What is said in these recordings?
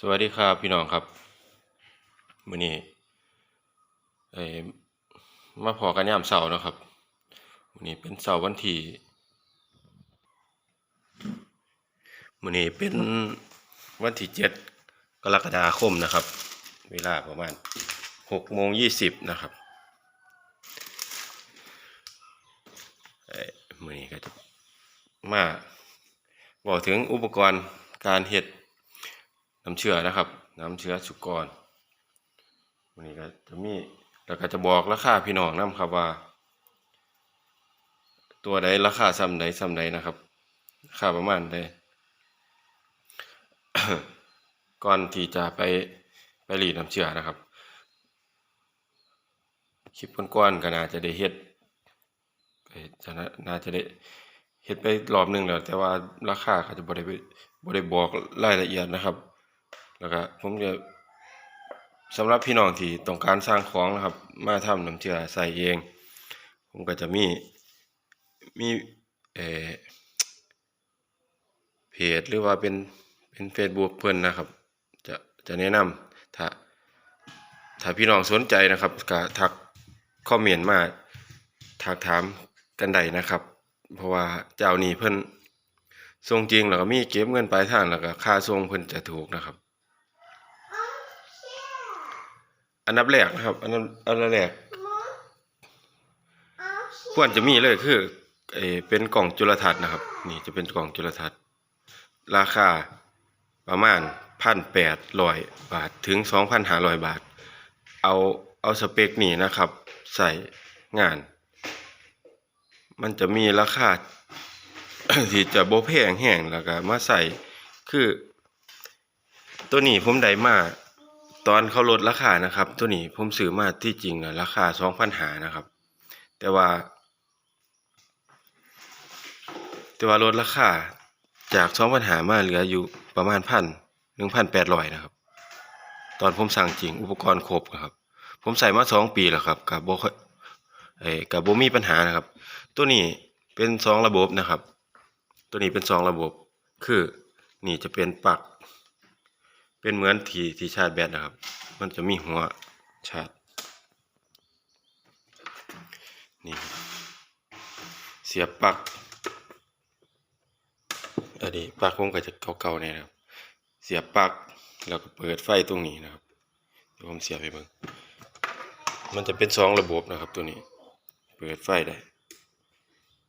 สวัสดีครับพี่น้องครับมื้อนี้เอ้มาพอกันยามเสาร์นะครับมื้อนี้เป็นเสาร์วันที่มื้อนี้เป็นวันที่เจ็ดกรกฎาคมนะครับ เวลาประมาณหกโมงยี่สิบนะครับเอ้มื้อนี้ก็จะมาบอกถึงอุปกรณ์การเฮ็ด น้ำเชื่อนะครับ น้ำเชื้อสุกรวันนี้ก็จะมีแล้วก็จะบอกราคาพี่น้องนํครับว่า ตัวใดราคาซ้ำใดซ้ำใดนะครับราคาประมาณใดก่อนที่จะไปไปรีดน้ำเชื่อนะครับ คลิปก่อนๆก็น่าจะได้เฮ็ดจะน่าจะได้เฮ็ดไปรอบหนึงแล้ว แต่ว่าราคาก็จะบ่ได้บ่ได้บอกรายละเอียดนะครับ แล้วก็ผมจะสำหรับพี่น้องที่ต้องการสร้างของนะครับ มาทำน้ำเชื่อใส่เอง ผมก็จะมีมีเอเพจหรือว่าเป็นเป็น Facebook เพิ่นนะครับ จะจะแนะนำถ้าถ้าพี่น้องสนใจนะครับก็ทักคอเมนต์มาทักถามกันได้นะครับ เพราะว่าเจ้านี้เพิ่นส่งจริงแล้วก็มีเก็บเงินปลายทางแล้วก็ค่าส่งเพิ่นจะถูกนะครับ อันดับแรกนะครับ อันดับอันดับแรกควรจะมีเลยคือเอเป็นกล่องจุลทรรศน์นะครับ นี่จะเป็นกล่องจุลทรรศน์ ราคาประมาณพันแปดร้อยบาทถึงสองพันห้าร้อยบาท เอาเอาสเปคนี้นะครับ ใส่งาน มันจะมีราคาที่จะโบแพงแห้งแล้วก็มาใส่คือ ตัวนี้ผมได้มา ตอนเขาลดราคานะครับ ตัวนี้ผมซื้อมาที่จริงนะราคาสองพันหานะครับ แต่ว่า แต่ว่าลดราคาจากสองพันหามาเหลืออยู่ประมาณพันหนึ่งพันแปดร้อยนะครับ ตอนผมสั่งจริงอุปกรณ์ครบครับ ผมใส่มาสองปีแล้วครับกับโบเอ้กับโบมีปัญหานะครับ ตัวนี้เป็นสองระบบนะครับ ตัวนี้เป็นสองระบบ คือนี่จะเป็นปลั๊ก เป็นเหมือนที่ที่ชาร์จแบตนะครับ มันจะมีหัวชาร์จนี่เสียบปลั๊กอันนี้ปลั๊กผมก็จะเก่าๆเนี่ยนะครับ เสียบปลั๊กแล้วก็เปิดไฟตรงนี้นะครับเดี๋ยวผมเสียบไปเบิ่งมันจะเป็นสองระบบนะครับตัวนี้ เปิดไฟได้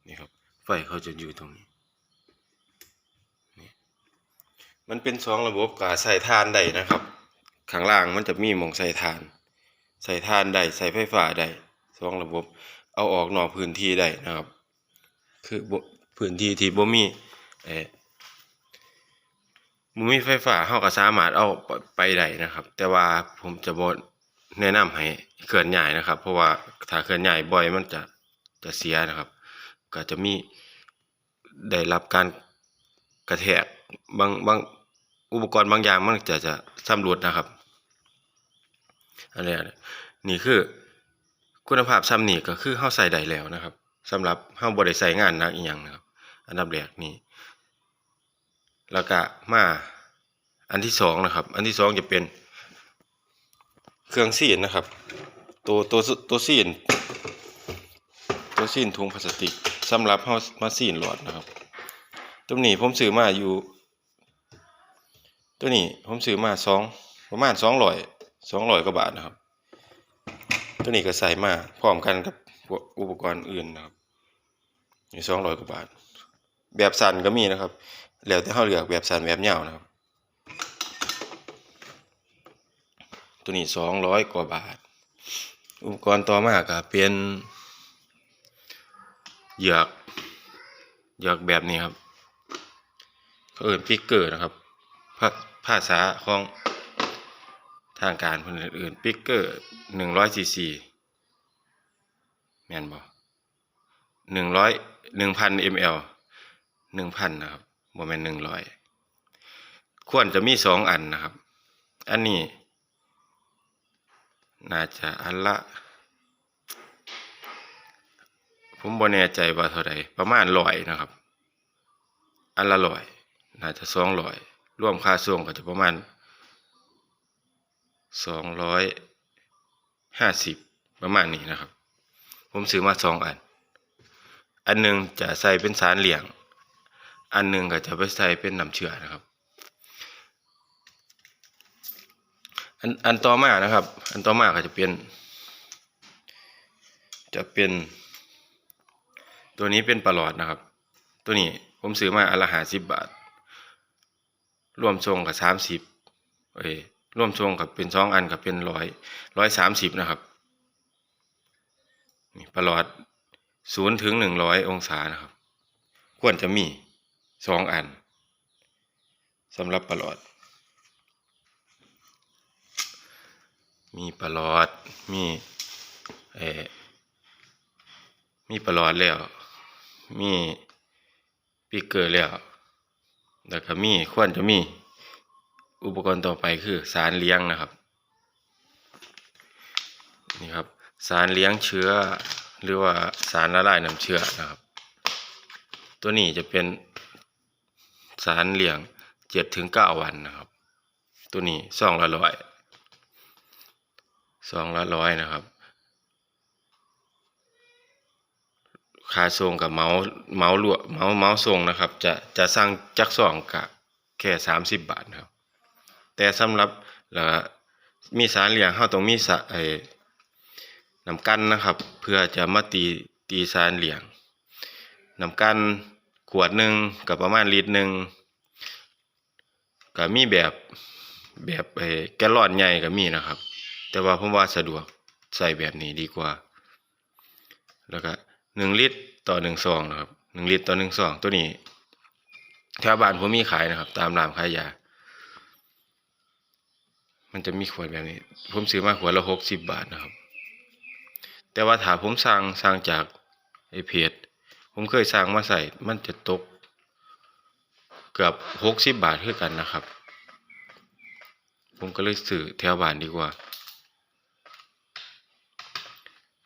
นี่ครับไฟเขาจะอยู่ตรงนี้ มันเป็นสองระบบกับใส่ทานได้นะครับ ข้างล่างมันจะมีหมองใส่ทาน ใส่ทานได้ใส่ไฟฟ้าได้สองระบบ เอาออกนอกพื้นที่ได้นะครับ คือพื้นที่ที่บ่มีเอ่อบ่มีไฟฟ้าเฮาก็สามารถเอาไปได้นะครับ แต่ว่าผมจะบ่แนะนำให้เคลื่อนย้ายนะครับ เพราะว่าถ้าเคลื่อนย้ายบ่อยมันจะจะเสียนะครับ ก็จะมีได้รับการกระแทกบางบาง อุปกรณ์บางอย่างมันจะจะสำรุดนะครับอันนี้นี่คือคุณภาพซ้ำนี่ก็คือเฮาใส่ได้แล้วนะครับสำหรับเฮาบ่ได้ใส่งานนักอีหยังนะครับ อันดับแรกนี่แล้วก็มาอันที่สองนะครับ อันที่สองจะเป็นเครื่องซีนนะครับ ตัวตัวตัวซีนตัวซีนถุงพลาสติกสำหรับเฮามาซีนหลอดนะครับตัวนี้ผมซื้อมาอยู่ ตัวนี้ผมซื้อมาสองประมาณสองร้อยสองร้อยกว่าบาทนะครับ ตัวนี้ก็ใส่มาพร้อมกันกับอุปกรณ์อื่นนะครับนี่สองร้อยกว่าบาท แบบสั้นก็มีนะครับ แล้วแต่เขาเลือกแบบสั้นแบบยาวนะครับ ตัวนี้สองร้อยกว่าบาท อุปกรณ์ต่อมาก็เป็นเหยือกเหยือกแบบนี้ครับเขาเอิ้นปิกเกอร์นะครับภา ภาษาของทางการคนอื่นๆปิกเกอร์หนึ่งร้อยซีซีแมนบ่หนึ่งร้อยหนึ่งพันมลหนึ่งพันนะครับบ่แมนหนึ่งร้อยควรจะมีสองอันนะครับ อันนี้ น่าจะอันละ ผมบ่แน่ใจว่าเท่าใดประมาณร้อยนะครับ อันละร้อย น่าจะสองร้อย รวมค่าส่งก็จะประมาณสองร้อยห้าสิบประมาณนี้นะครับ ผมซื้อมาสองอัน อันหนึ่งจะใส่เป็นสารเหลี่ยง อันหนึ่งก็จะไปใส่เป็นน้ำเชื่อนะครับ อันอันต่อมานะครับ อันต่อมาก็จะเป็น จะเป็น ตัวนี้เป็นปลอดนะครับ ตัวนี้ผมซื้อมาอันละหาสิบบาท รวมทรงกับสามสิบเอ้ยรวมทรงกับเป็นสองอันกับเป็นร้อยร้อยสามสิบนะครับมีประหลอดศูนย์ถึงหนึ่งร้อยองศานะครับ ควรจะมีสองอันสำหรับประหลอด มีประหลอดมีเออมีประหลอดแล้ว มีปีกเกอร์แล้ว แล้วก็มีควรจะมีอุปกรณ์ต่อไปคือสารเลี้ยงนะครับนี่ครับสารเลี้ยงเชื้อ หรือว่าสารละลายน้ำเชื้อนะครับ ตัวนี้จะเป็นสารเลี้ยงเจ็ดถึงเก้าวันนะครับ ตัวนี้สองละร้อยสองละร้อยนะครับ ค่าส่งกับเมาส์เมาส์ลวเมาส์เมาส์ส่งนะครับ จะจะสั่งจักสองกับแค่สามสิบบาทครับ แต่สำหรับแล้วมีสารเหลี่ยงเฮาต้องมีสะไอ้น้ำกันนะครับ เพื่อจะมาตีตีสารเหลี่ยงน้ำกันขวดหนึ่งกับประมาณลิตรหนึ่งก็มีแบบแบบไอ้แกลลอนใหญ่ก็มีนะครับ แต่ว่าผมว่าสะดวกใส่แบบนี้ดีกว่า แล้วก็ หนึ่งลิตรต่อหนึ่งซองนะครับหนึ่งลิตรต่อหนึ่งซอง ตัวนี้แถวบ้านผมมีขายนะครับ ตามร้านขายยา มันจะมีขวดแบบนี้ ผมซื้อมาขวดละหกสิบบาทนะครับ แต่ว่าถ้าผมสั่งสั่งจากไอเพจผมเคยสั่งมาใส่มันจะตก เกือบหกสิบบาทเท่ากันนะครับ ผมก็เลยซื้อแถวบ้านดีกว่า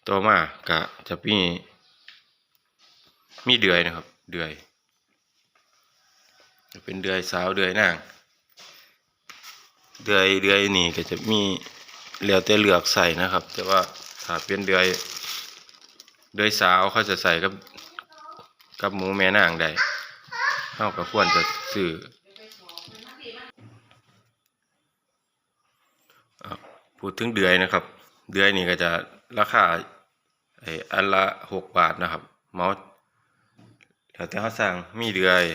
ต่อมาก็จะมี มีเดือยนะครับ เดือยจะเป็นเดือยสาวเดือยนาง เดือยเดือยนี่ก็จะมีแล้วแต่เหลือกใส่นะครับ แต่ว่าถ้าเป็นเดือยเดือยสาวเขาจะใส่กับกับหมูแม่นางได้เขาก็ควรจะซื้อพูดถึงเดือยนะครับ เดือยนี่ก็จะราคาไอ้อันละหกบาทนะครับเมาส์ แล้วแต่เขาสั่งมีเดือย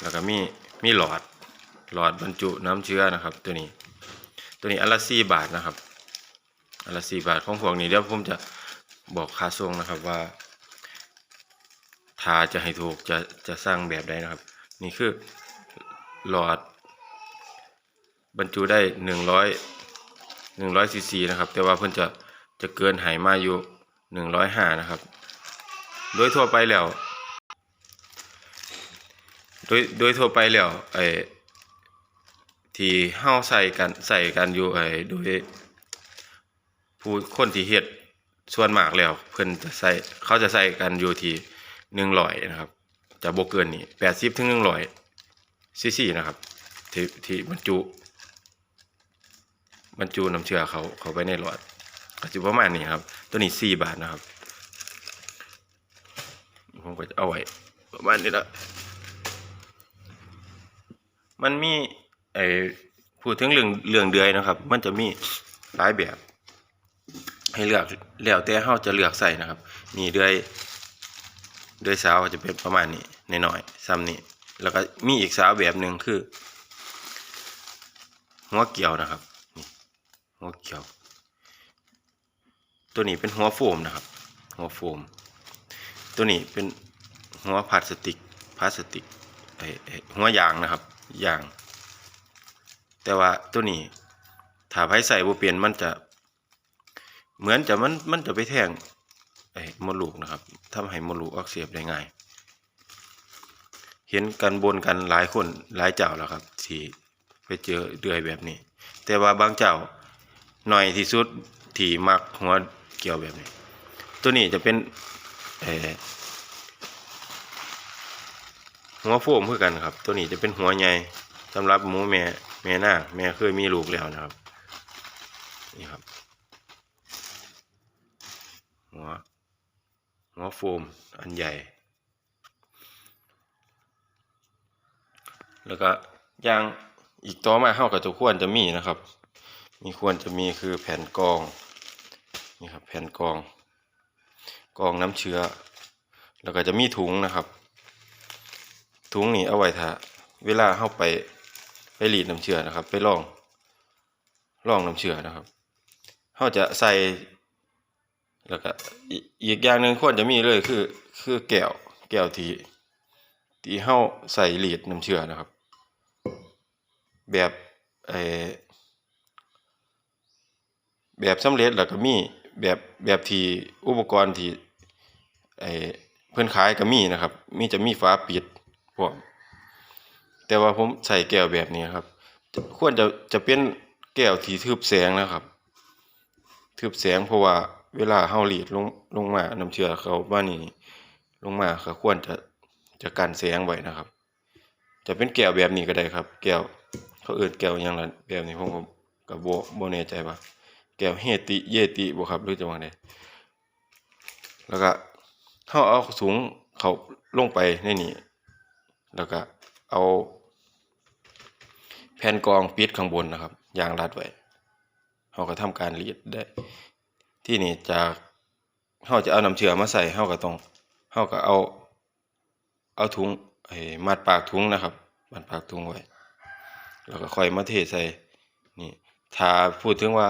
แล้วก็มีมีหลอดหลอดบรรจุน้ำเชื้อนะครับ ตัวนี้ ตัวนี้อันละสี่บาทนะครับอันละสี่บาทของพวกนี้เดี๋ยวผมจะบอกค่าส่งนะครับว่าถ้าจะให้ถูกจะจะสร้างแบบใดนะครับ นี่คือหลอด บรรจุได้หนึ่งร้อยหนึ่งร้อยซีซีนะครับ แต่ว่าเพิ่นจะจะเกินไหมาอยู่หนึ่งร้อยห้านะครับ โดยทั่วไปแล้ว โดยโดยทั่วไปแล้วไอ้ที่เฮาใส่กันใส่กันอยู่ไอ้โดยผู้คนที่เฮ็ดส่วนมากแล้วเพิ่นจะใส่เขาจะใส่กันอยู่ที่หนึ่งร้อยนะครับ จะบ่เกินนี้แปดสิบถึงหนึ่งร้อยซีซีนะครับ ที่ที่บรรจุบรรจุน้ำเชื้อเขาเขาไปในหลอดก็จะประมาณนี้ครับ ตัวนี้สี่บาทนะครับผมก็จะเอาไว้ประมาณนี้ละ มันมีไอ้พูดถึงเรื่องเรื่องเดือยนะครับ มันจะมีหลายแบบ ให้เลือกแล้วแต่เฮาจะเลือกใส่นะครับ มีเดือยเดือยสาวจะเป็นประมาณนี้น้อยๆซ้ำนี้แล้วก็มีอีกสาวแบบหนึ่งคือหัวเกี่ยวนะครับนี่หัวเกี่ยว ตัวนี้เป็นหัวโฟมนะครับ หัวโฟม ตัวนี้เป็นหัวพลาสติกพลาสติกหัวยางนะครับ ยาง แต่ว่าตัวนี้ถ้าไผใส่บ่เปลี่ยนมันจะ เหมือนจะมันมันจะไปแทงไอ้มดลูกนะครับทำให้มดลูกอักเสบได้ง่าย เห็นกันบนกันหลายคนหลายเจ้าแล้วครับที่ไปเจอเดือยแบบนี้ แต่ว่าบางเจ้าหน่อยที่สุดที่มักหัวเกี่ยวแบบนี้ ตัวนี้จะเป็นเอ หัวโฟมเพื่อกันครับ ตัวนี้จะเป็นหัวใหญ่สำหรับหมูแม่แม่นาแม่เคยมีลูกแล้วนะครับนี่ครับ หัวหัวโฟมอันใหญ่ แล้วก็ยางอีกต่อมาเฮาก็จะควรจะมีนะครับ มีควรจะมีคือแผ่นกองนี่ครับแผ่นกอง กองน้ำเชื้อ แล้วก็จะมีถุงนะครับ ถุงนี่เอาไว้ถ้าเวลาเฮาไปไปรีดน้ำเชื้อนะครับ ไปลองลองน้ำเชื้อนะครับเฮาจะใส่แล้วก็อีกอย่างหนึ่งควรจะมีเลยคือ คือแก้วแก้วที่ที่เฮาใส่รีดน้ำเชื้อนะครับ แบบเอแบบสำเร็จแล้วก็มีแบบแบบที่อุปกรณ์ที่ไอเพิ่อนขายก็มีนะครับ มีจะมีฝาปิด พร้อมแต่ว่าผมใส่แก้วแบบนี้ครับ ควรจะจะเป็นแก้วที่ทึบแสงนะครับ ทึบแสงเพราะว่าเวลาเฮารีดลงลงมาน้ำเชื้อเขาว่านี่ลงมาก็ควรจะจะกันแสงไว้นะครับ จะเป็นแก้วแบบนี้ก็ได้ครับ แก้วเขาเอิ้นแก้วหยังล่ะแบบนี้ผมก็ก็บ่บ่แน่ใจว่าแก้วเฮติเยติบ่ครับหรือจะว่าไดแล้วก็เฮาเอาสูงเขาลงไปในนี้ แล้วก็เอาแผ่นกรองปิดข้างบนนะครับยางรัดไว้เฮาก็ทำการรีดได้ ที่นี่จากเฮาจะเอาน้ำเชื้อมาใส่เฮาก็ต้องเฮาก็เอาเอาถุงไอ้มัดปากถุงนะครับมัดปากถุงไว้แล้วก็ค่อยมาเทใส่นี่ถ้าพูดถึงว่า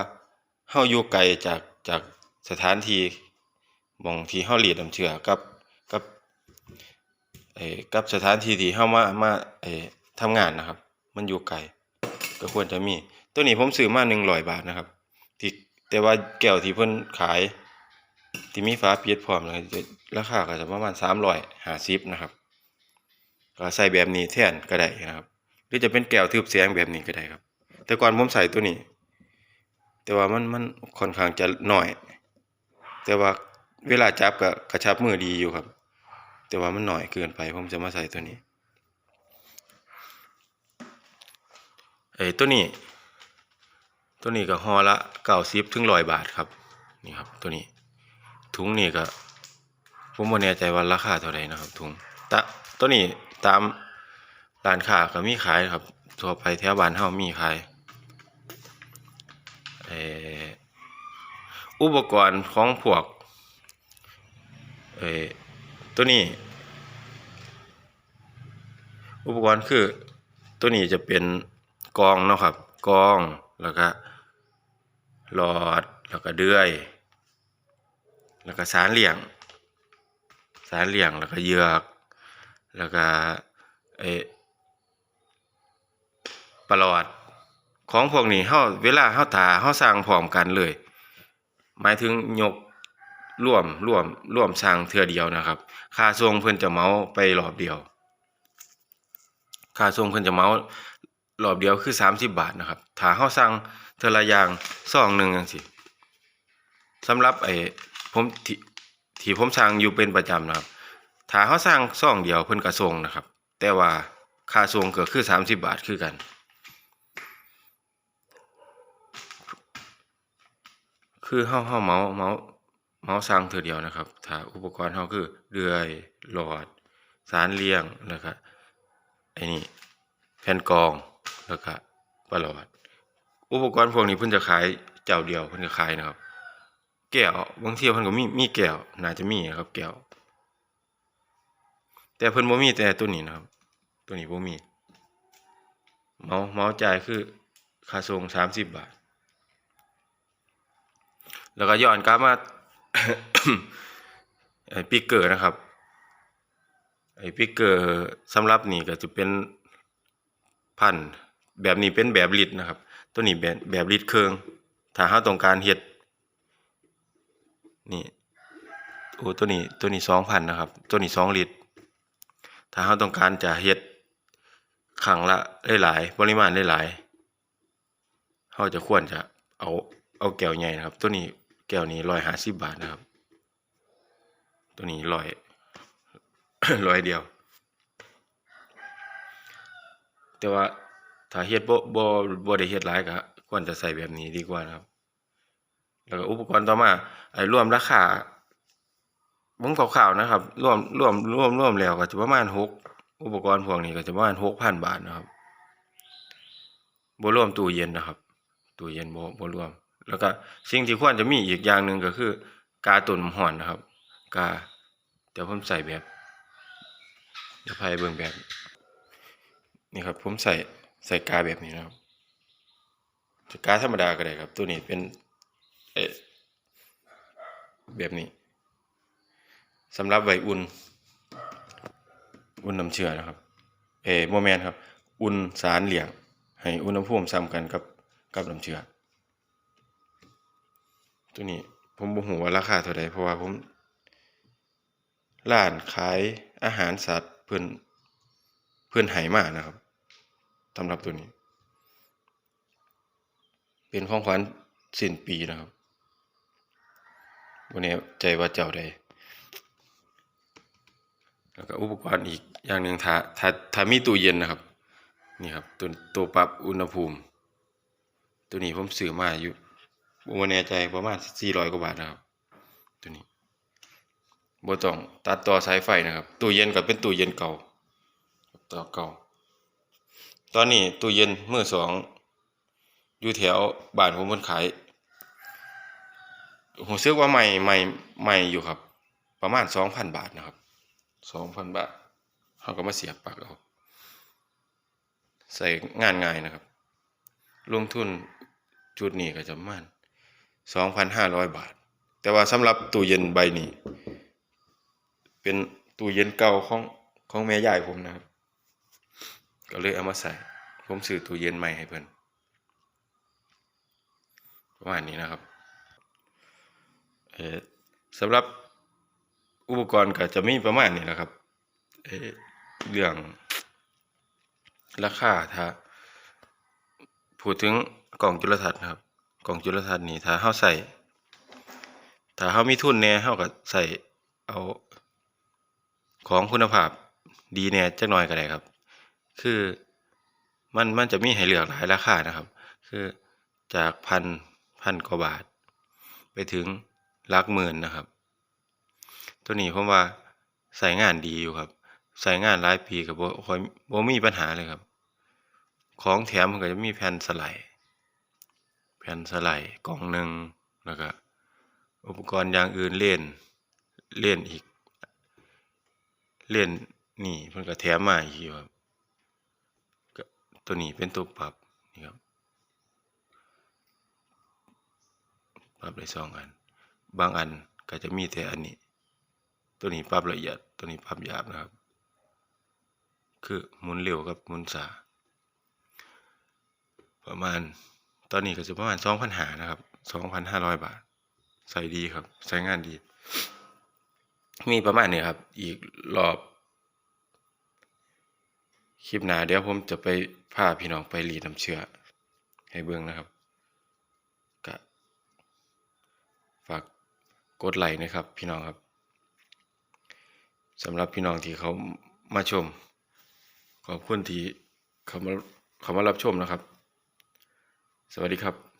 เฮาอยู่ไกลจากจากสถานที่หม่องที่เฮารีดน้ำเชื้อกับกับ ไอ้กับสถานที่ที่เฮามามาไอ้ทำงานนะครับ มันอยู่ไกลก็ควรจะมี ตัวนี้ผมซื้อมา100บาทนะครับ ที่แต่ว่าแก้วที่เพิ่นขาย ที่มีฝาปิดพร้อมนะครับจะราคาก็จะประมาณ350นะครับก็ใส่แบบนี้แทนก็ได้นะครับ หรือจะเป็นแก้วทึบแสงแบบนี้ก็ได้ครับ แต่ก่อนผมใส่ตัวนี้ แต่ว่ามันมันค่อนข้างจะหน้อย แต่ว่าเวลาจับก็กระชับมือดีอยู่ครับ แต่ว่ามันหน้อยเกินไปผมจะมาใส่ตัวนี้ไอ้ตัวนี้ ตัวนี้ก็ห่อละ90ถึง100บาทครับนี่ครับตัวนี้ ถุงนี่ก็ผมบ่แน่ใจว่าราคาเท่าไหร่นะครับ ถุงตะตัวนี้ตามร้านค้าก็มีขายครับทั่วไปแถวบ้านเฮามีขายเอ่ออุปกรณ์ของพวกเอ่อ ตัวนี้ อุปกรณ์คือตัวนี้จะเป็นกองเนาะครับกองแล้วก็หลอดแล้วก็เดือย แล้วก็สารเหลี่ยง สารเหลี่ยงแล้วก็เหยือกแล้วก็เออประหลอดของพวกนี้เฮาเวลาเฮาถาเฮาสร้างพร้อมกันเลย หมายถึงยก ร่วมร่วมร่วมสร้างเทือเดียวนะครับ ค่าส่งเพิ่นจะเมาไปรอบเดียว ค่าส่งเพิ่นจะเมารอบเดียวคือ 30 บาทนะครับ ถ้าเฮาสั่งเทือละอย่างซองหนึ่งจังซี่สำหรับไอ้ผมที่ที่ผมสั่งอยู่เป็นประจำนะครับ ถ้าเฮาสั่งซองเดียวเพิ่นก็ส่งนะครับ แต่ว่าค่าส่งก็คือ 30 บาทคือกัน คือเฮาเฮาเมาเมา เหมาสั่งเทื่อเดียวนะครับ ถ้าอุปกรณ์เฮาคือเลื่อยหลอด สารเลี่ยงแล้วก็ไอ้นี่แผ่นกรองแล้วก็ประหลอด อุปกรณ์พวกนี้เพิ่นจะขายเจ้าเดียวเพิ่นจะขายนะครับ แก้วบางทีเพิ่นก็มีมีแก้วน่าจะมีนะครับ แก้วแต่เพิ่นบ่มีแต่ตัวนี้นะครับ ตัวนี้บ่มี เมาเมาจ่ายคือค่าส่ง30 บาท แล้วก็ย้อนกลับมา ไอ้ปิกเกอร์นะครับ ไอ้ปิกเกอร์สำหรับนี่ก็จะเป็นพันธุ์แบบนี้เป็นแบบลิตรนะครับ ตัวนี้แบบแบบลิตรเครื่องถ้าเราต้องการเฮ็ดนี่โอ้ตัวนี้ตัวนี้2,000นนะครับ ตัวนี้2ลิตร ถ้าเราต้องการจะเฮ็ดครั้งละหลายๆปริมาณหลายๆเราจะควรจะเอาเอาแก้วใหญ่นะครับ ตัวนี้ ก้วนี้150บาทนะครับ ตัวนี้ร้อยร้อยเดียว แต่ว่าถ้าเฮ็ดบ่บ่บ่ได้เฮ็ดหลายก็ควรจะใส่แบบนี้ดีกว่านะครับ แล้วก็อุปกรณ์ต่อมาไอ้รวมราคาผมคร่าวๆนะครับรวมรวมรวมรวมแล้วก็จะประมาณหกอุปกรณ์พวกนี้ก็จะประมาณหกพันบาทนะครับบ่รวมตู้เย็นนะครับตู้เย็นบ่บ่รวม แล้วก็สิ่งที่ควรจะมีอีกอย่างหนึ่งก็คือ กาตุนน้ำร้อนนะครับ กา เดี๋ยวผมใส่แบบ เดี๋ยวพายเบิ่งแบบ นี่ครับ ผมใส่ใส่กาแบบนี้นะครับจะกาธรรมดาก็ได้ครับ ตัวนี้เป็นเอแบบนี้สำหรับไวอุ่น อุ่นน้ำเชื่อนะครับ เอโมแมนครับ อุ่นสารเหลี่ยงให้อุณหภูมิซ้ำกันกับกับน้ำเชื่อ ตัวนี้ผมบ่ฮู้ว่าราคาเท่าใดเพราะว่าผมร้านขายอาหารสัตว์เพิ่นเพิ่นให้มานะครับสำหรับตัวนี้ เป็นของขวัญสิ้นปีนะครับบ่แน่ใจว่าเจ้าใดแล้วก็อุปกรณ์อีกอย่างหนึ่งถ้าถ้าถ้ามีตู้เย็นนะครับ นี่ครับตัวตัวปรับอุณหภูมิ ตัวนี้ผมซื้อมาอยู่ บ่แน่ใจประมาณ400กว่าบาทนะครับ ตัวนี้บต้องตัดต่อสายไฟนะครับ ตู้เย็นก็เป็นตู้เย็นเก่าต่อเก่า ตอนนี้ตู้เย็นเมื่อสองอยู่แถวบ้านผมเพิ่นขายผมซื้อว่าใหม่ใหม่ใหม่อยู่ครับ ประมาณ2,000บาทนะครับ2,000บาทเฮาก็มาเสียบปลั๊กเอาใส่งานง่ายนะครับ ลงทุนจุดนี้ก็จะประมาณ 2,500 บาท แต่ว่าสำหรับตู้เย็นใบนี้ เป็นตู้เย็นเก่าของของแม่ยายผมนะครับ ก็เลยเอามาใส่ ผมซื้อตู้เย็นใหม่ให้เพิ่นประมาณนี้นะครับเออสำหรับอุปกรณ์ก็จะมีประมาณนี้นะครับเออเรื่องราคาถ้าพูดถึงกล่องจุลทรรศน์นะครับ กล่องจุลทรรศน์นี่ถ้าเฮาใส่ถ้าเฮามีทุนแน่เฮาก็ใส่เอาของคุณภาพดีแน่จักหน่อยก็ได้ครับ คือมันมันจะมีให้เลือกหลายราคานะครับ คือจากพันพันกว่าบาท ไปถึงหลักหมื่นนะครับ ตัวนี้ผมว่าใส่งานดีอยู่ครับ ใส่งานหลายปีก็บ่ค่อยบ่มีปัญหาเลยครับ ของแถมมันก็จะมีแผ่นสไลด์ แผ่นสไลด์กล่องหนึ่งแล้วก็อุปกรณ์อย่างอื่นเล่นเล่นอีก เล่นนี่เพิ่นก็แถมมาอีกอยู่ครับตัวนี้เป็นตัวปรับนี่ครับปรับได้สองอัน บางอันก็จะมีแต่อันนี้ ตัวนี้ปรับละเอียด ตัวนี้ปรับหยาบนะครับ คือหมุนเร็วกับหมุนช้าประมาณ ตอนนี้ก็จะประมาณ2,500นหานะครับ2,500บาท ใส่ดีครับ ใช้งานดี มีประมาณนี้ครับ อีกรอบ คลิปหน้าเดี๋ยวผมจะไปพาพี่น้องไปรีดน้ำเชื้อ ให้เบิ่งนะครับก็ฝากกดไลค์นะครับ พี่น้องครับสำหรับพี่น้องที่เขามาชม ขอบคุณที่เขามาเขามารับชมนะครับ สวัสดีครับ